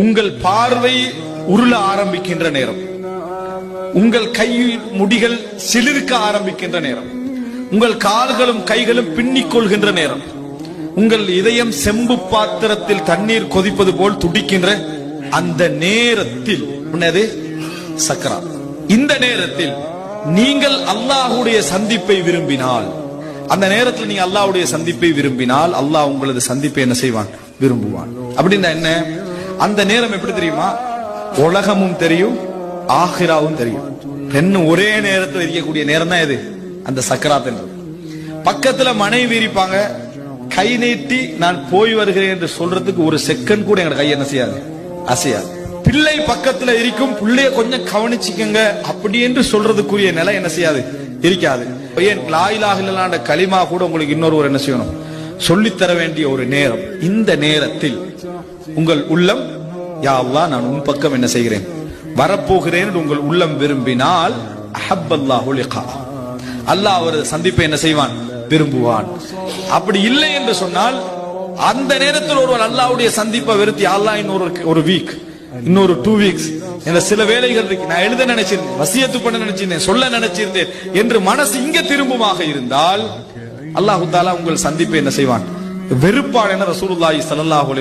உங்கள் பார்வை உருள ஆரம்பிக்கின்ற நேரம். உங்கள் கை முடிகள் சிலிர்க்க ஆரம்பிக்கின்ற நேரம். உங்கள் கால்களும் கைகளும் பின்னிக் கொள்கின்ற நேரம். உங்கள் இதயம் செம்பு பாத்திரத்தில் தண்ணீர் கொதிப்பது போல் துடிக்கின்ற அந்த நேரத்தில் உன்னது சக்கரா இந்த நேரத்தில் நீங்கள் அல்லாஹ்வுடைய சந்திப்பை விரும்பினால் அந்த நேரத்தில் நீங்க அல்லாஹ்வுடைய சந்திப்பை விரும்பினால் அல்லாஹ் உங்களது சந்திப்பை என்ன செய்வான்? விரும்புவான். அப்படின்னா என்ன? அந்த நேரம் எப்படி தெரியுமா? உலகமும் தெரியும் ஆஹிராவும் தெரியும். என்ன ஒரே நேரத்தில் இருக்கக்கூடிய நேரம் தான் இது அந்த சக்கராத் பக்கத்துல மனைவி இருப்பாங்க கை நீட்டி நான் போய் வருகிறேன் என்று சொல்றதுக்கு ஒரு செகண்ட் கூட எங்க கை என்ன செய்யாது? அசையாது. பிள்ளை பக்கத்துல இருக்கும் பிள்ளைய கொஞ்சம் கவனிச்சுக்கங்க அப்படி என்று சொல்றதுக்குரிய நிலை என்ன செய்யாது? இருக்காது ஏன் லாயிலாக இல்லாண்ட களிமா கூட உங்களுக்கு இன்னொரு ஒரு என்ன செய்யணும்? சொல்லித்தர வேண்டிய ஒரு நேரம். இந்த நேரத்தில் உங்கள் உள்ளம் யா நான் உன் பக்கம் என்ன செய்கிறேன்? வரப்போகிறேன் உங்கள் உள்ளம் விரும்பினால் அஹப்பல்லாஹு லிகா. அல்லாஹ் அவரது சந்திப்பை என்ன செய்வான்? விரும்புவான். அப்படி இல்லை என்று சொன்னால் அந்த நேரத்தில் ஒருவர் அல்லாவுடைய சந்திப்பை வெறுத்தி அல்லாஹ் இன்னொரு ஒரு வீக் இன்னொரு டூ வீக்ஸ் என்ற சில வேலைகள் இருக்கு. நான் எழுத நினைச்சிருந்தேன் வசியத்து பண்ண நினைச்சிருந்தேன் சொல்ல நினைச்சிருந்தேன் என்று மனசு இங்க திரும்புமாக இருந்தால் அல்லாஹு தாலா உங்கள் சந்திப்பை என்ன செய்வான்? வெறுப்பான் என ரசூலுல்லாஹி ஸல்லல்லாஹு